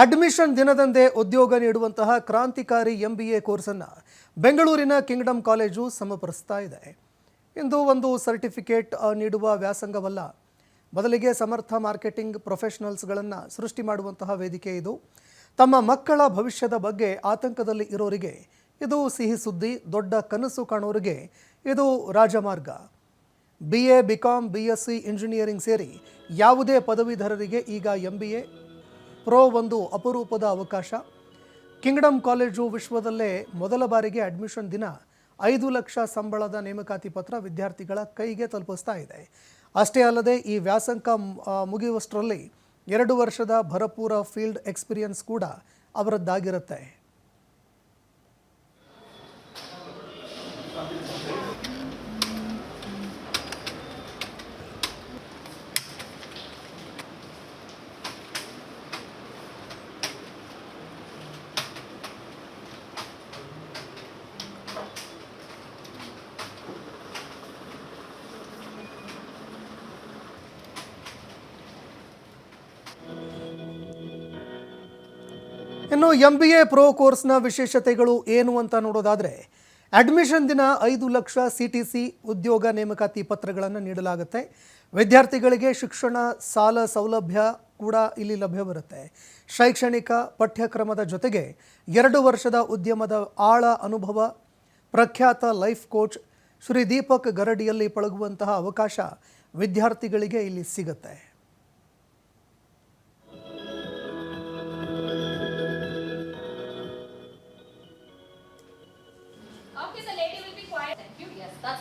Admission ದಿನದಂದೇ ಉದ್ಯೋಗ ನೀಡುವಂತಹ ಕ್ರಾಂತಿಕಾರಿ ಎಂ ಬಿ ಎ ಕೋರ್ಸನ್ನು ಬೆಂಗಳೂರಿನ ಕಿಂಗ್ಡಮ್ ಕಾಲೇಜು ಸಮಪರಿಸ್ತಾ ಇದೆ. ಇಂದು ಒಂದು ಸರ್ಟಿಫಿಕೇಟ್ ನೀಡುವ ವ್ಯಾಸಂಗವಲ್ಲ. ಬದಲಿಗೆ ಸಮರ್ಥ ಮಾರ್ಕೆಟಿಂಗ್ ಪ್ರೊಫೆಷನಲ್ಸ್ಗಳನ್ನು ಸೃಷ್ಟಿ ಮಾಡುವಂತಹ ವೇದಿಕೆ ಇದು. ತಮ್ಮ ಮಕ್ಕಳ ಭವಿಷ್ಯದ ಬಗ್ಗೆ ಆತಂಕದಲ್ಲಿ ಇರೋರಿಗೆ ಇದು ಸಿಹಿ ಸುದ್ದಿ, ದೊಡ್ಡ ಕನಸು ಕಾಣೋರಿಗೆ ಇದು ರಾಜಮಾರ್ಗ. B A B com B S C engineering ಸೇರಿ ಯಾವುದೇ ಪದವೀಧರರಿಗೆ ಈಗ ಎಂ ಬಿ ಎ ಪ್ರೋ ಒಂದು ಅಪರೂಪದ ಅವಕಾಶ. ಕಿಂಗ್ಡಮ್ ಕಾಲೇಜು ವಿಶ್ವದಲ್ಲೇ ಮೊದಲ ಬಾರಿಗೆ ಅಡ್ಮಿಷನ್ ದಿನ ಐದು ಲಕ್ಷ ಸಂಬಳದ ನೇಮಕಾತಿ ಪತ್ರ ವಿದ್ಯಾರ್ಥಿಗಳ ಕೈಗೆ ತಲುಪಿಸ್ತಾ ಇದೆ. ಅಷ್ಟೇ ಅಲ್ಲದೆ ಈ ವ್ಯಾಸಂಗ ಮುಗಿಯುವಷ್ಟರಲ್ಲಿ ಎರಡು ವರ್ಷದ ಭರಪೂರ ಫೀಲ್ಡ್ ಎಕ್ಸ್ಪೀರಿಯನ್ಸ್ ಕೂಡ ಅವರದ್ದಾಗಿರುತ್ತೆ. ಇನ್ನು ಎಂ ಬಿ ಎ ಪ್ರೋ ಕೋರ್ಸ್ನ ವಿಶೇಷತೆಗಳು ಏನು ಅಂತ ನೋಡೋದಾದರೆ ಅಡ್ಮಿಷನ್ ದಿನ ಐದು ಲಕ್ಷ ಸಿ ಟಿ ಸಿ ಉದ್ಯೋಗ ನೇಮಕಾತಿ ಪತ್ರಗಳನ್ನು ನೀಡಲಾಗುತ್ತೆ. ವಿದ್ಯಾರ್ಥಿಗಳಿಗೆ ಶಿಕ್ಷಣ, ಸಾಲ ಸೌಲಭ್ಯ ಕೂಡ ಇಲ್ಲಿ ಲಭ್ಯವಿರುತ್ತೆ ಶೈಕ್ಷಣಿಕ ಪಠ್ಯಕ್ರಮದ ಜೊತೆಗೆ ಎರಡು ವರ್ಷದ ಉದ್ಯಮದ ಆಳ ಅನುಭವ, ಪ್ರಖ್ಯಾತ ಲೈಫ್ ಕೋಚ್ ಶ್ರೀ ದೀಪಕ್ ಗರಡಿಯಲ್ಲಿ ಪಳಗುವಂತಹ ಅವಕಾಶ ವಿದ್ಯಾರ್ಥಿಗಳಿಗೆ ಇಲ್ಲಿ ಸಿಗುತ್ತೆ.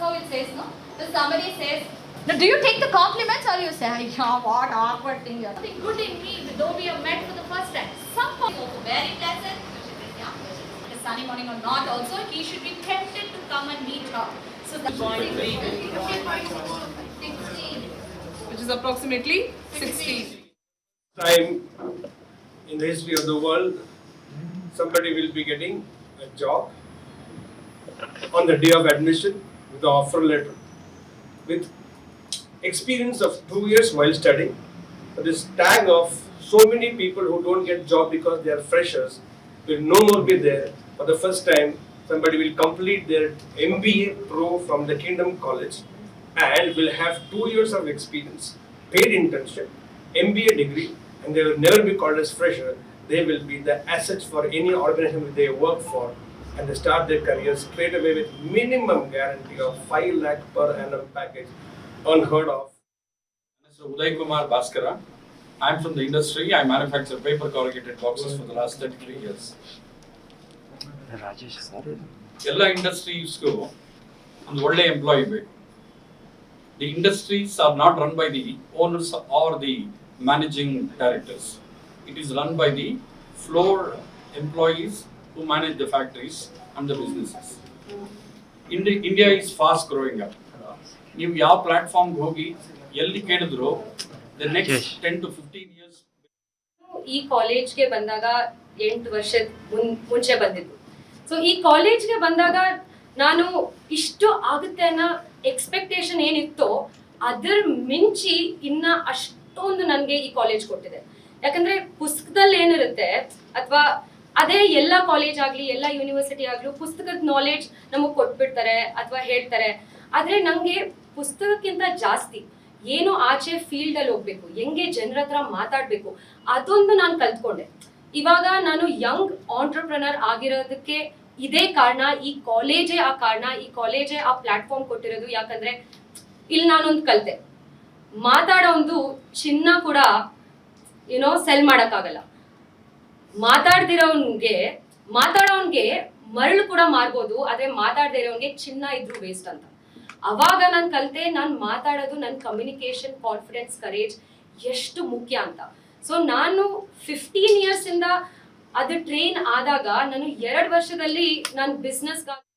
How it says, no? So somebody says, now do you take the compliments or you say, yeah, what awkward thing you're Something good in me, though we have met for the first time. Some people very pleasant. Yeah, it is sunny morning or not also, he should be tempted to come and meet her. So that's 16. which is approximately 16. time in the history of the world, somebody will be getting a job on the day of admission with the offer letter with experience of two years while studying. But this tag of so many people who don't get job because they are freshers will no more be there. For the first time, somebody will complete their MBA Pro from the Kingdom College and will have two years of experience, paid internship, MBA degree, and they will never be called as fresher. They will be the assets for any organization they work for, and they start their career straight away with minimum guarantee of 5 lakh per annum package, unheard of. So Uday Kumar Bhaskara. I'm from the industry. I manufacture paper corrugated boxes for the last 33 years. Rajesh sir ಎಲ್ಲ ಇಂಡಸ್ಟ್ರೀಸ್ಗೂ ಒಂದು ಒಳ್ಳೆ employee ಬೇಕು the industries are not run by the owners are the managing directors it is run by the floor employees who manage the factories and the businesses. India India is fast growing up ನೀವು ಯಾವ ಪ್ಲಾಟ್ಫಾರ್ಮ್ಗೆ ಹೋಗಿ ಎಲ್ಲಿ ಕೇಳಿದ್ರು the next ten to fifteen years ಈ ಕಾಲೇಜ್ಗೆ ಬಂದಾಗ ಎಂಟು ವರ್ಷದ ಮುನ್ ಮುಂಚೆ ಬಂದಿದ್ದು. ಸೊ ಈ ಕಾಲೇಜ್ಗೆ ಬಂದಾಗ ನಾನು ಇಷ್ಟು ಆಗುತ್ತೆ ಅನ್ನೋ ಎಕ್ಸ್ಪೆಕ್ಟೇಷನ್ ಏನಿತ್ತೋ ಅದರ ಮಿಂಚಿ ಇನ್ನ ಅಷ್ಟೊಂದು ನನಗೆ ಈ ಕಾಲೇಜ್ ಕೊಟ್ಟಿದೆ. ಯಾಕಂದ್ರೆ ಪುಸ್ತಕದಲ್ಲಿ ಏನಿರುತ್ತೆ ಅಥವಾ ಅದೇ ಎಲ್ಲ ಕಾಲೇಜ್ ಆಗಲಿ, ಎಲ್ಲ ಯೂನಿವರ್ಸಿಟಿ ಆಗಲಿ ಪುಸ್ತಕದ ನಾಲೆಡ್ಜ್ ನಮಗೆ ಕೊಟ್ಬಿಡ್ತಾರೆ ಅಥವಾ ಹೇಳ್ತಾರೆ. ಆದರೆ ನನಗೆ ಪುಸ್ತಕಕ್ಕಿಂತ ಜಾಸ್ತಿ ಏನು ಆಚೆ ಫೀಲ್ಡ್ ಅಲ್ಲಿ ಹೋಗ್ಬೇಕು, ಹೆಂಗೆ ಜನರ ಹತ್ರ ಮಾತಾಡಬೇಕು ಅದೊಂದು ನಾನು ಕಲ್ತ್ಕೊಂಡೆ. ಇವಾಗ ನಾನು ಯಂಗ್ ಆಂಟ್ರಪ್ರನರ್ ಆಗಿರೋದಕ್ಕೆ ಇದೇ ಕಾರಣ, ಈ ಕಾಲೇಜೇ ಆ ಕಾರಣ, ಈ ಕಾಲೇಜೇ ಆ ಪ್ಲಾಟ್ಫಾರ್ಮ್ ಕೊಟ್ಟಿರೋದು ಯಾಕಂದ್ರೆ ಇಲ್ಲಿ ನಾನೊಂದು ಕಲ್ತೆ. ಮಾತಾಡೋ ಒಂದು ಚಿನ್ನ ಕೂಡ ಏನೋ ಸೆಲ್ ಮಾಡೋಕ್ಕಾಗಲ್ಲ. ಮಾತಾಡ್ದಿರೋನ್ಗೆ, ಮಾತಾಡೋನ್ಗೆ ಮರಳು ಕೂಡ ಮಾರ್ಬೋದು, ಆದ್ರೆ ಮಾತಾಡದೇ ಚಿನ್ನ ಇದ್ರು ವೇಸ್ಟ್ ಅಂತ. ಅವಾಗ ನಾನು ಕಲಿತೆ, ನಾನು ಮಾತಾಡೋದು ನನ್ನ ಕಮ್ಯುನಿಕೇಶನ್ ಕಾನ್ಫಿಡೆನ್ಸ್ ಕರೇಜ್ ಎಷ್ಟು ಮುಖ್ಯ ಅಂತ. ಸೊ ನಾನು ಫಿಫ್ಟೀನ್ ಇಯರ್ಸ್ ಇಂದ ಅದು ಟ್ರೈನ್ ಆದಾಗ, ನಾನು ಎರಡು ವರ್ಷದಲ್ಲಿ ನಾನು ಬಿಸ್ನೆಸ್ಗಾಗಿ